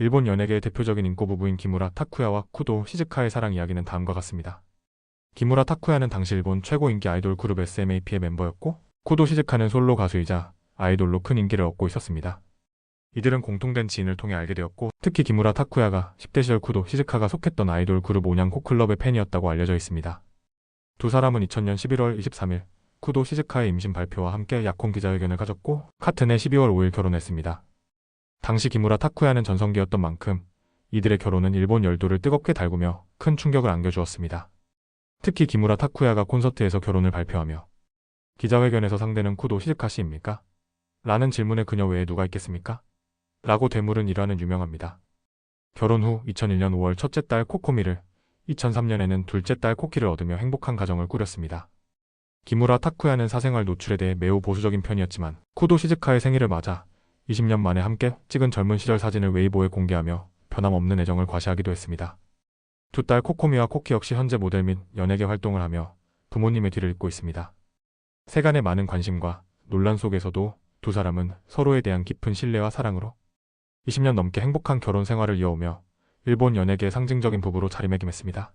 일본 연예계의 대표적인 인고 부부인 기무라 타쿠야와 쿠도 시즈카의 사랑 이야기는 다음과 같습니다. 기무라 타쿠야는 당시 일본 최고 인기 아이돌 그룹 SMAP의 멤버였고 쿠도 시즈카는 솔로 가수이자 아이돌로 큰 인기를 얻고 있었습니다. 이들은 공통된 지인을 통해 알게 되었고 특히 기무라 타쿠야가 10대 시절 쿠도 시즈카가 속했던 아이돌 그룹 온양 코클럽의 팬이었다고 알려져 있습니다. 두 사람은 2000년 11월 23일 쿠도 시즈카의 임신 발표와 함께 약혼 기자회견을 가졌고 카튼에 12월 5일 결혼했습니다. 당시 기무라 타쿠야는 전성기였던 만큼 이들의 결혼은 일본 열도를 뜨겁게 달구며 큰 충격을 안겨주었습니다. 특히 기무라 타쿠야가 콘서트에서 결혼을 발표하며 기자회견에서 상대는 쿠도 시즈카 씨입니까? 라는 질문에 그녀 외에 누가 있겠습니까? 라고 되물은 일화는 유명합니다. 결혼 후 2001년 5월 첫째 딸 코코미를 2003년에는 둘째 딸 코키를 얻으며 행복한 가정을 꾸렸습니다. 기무라 타쿠야는 사생활 노출에 대해 매우 보수적인 편이었지만 쿠도 시즈카의 생일을 맞아 20년 만에 함께 찍은 젊은 시절 사진을 웨이보에 공개하며 변함없는 애정을 과시하기도 했습니다. 두 딸 코코미와 코키 역시 현재 모델 및 연예계 활동을 하며 부모님의 뒤를 잇고 있습니다. 세간의 많은 관심과 논란 속에서도 두 사람은 서로에 대한 깊은 신뢰와 사랑으로 20년 넘게 행복한 결혼 생활을 이어오며 일본 연예계의 상징적인 부부로 자리매김했습니다.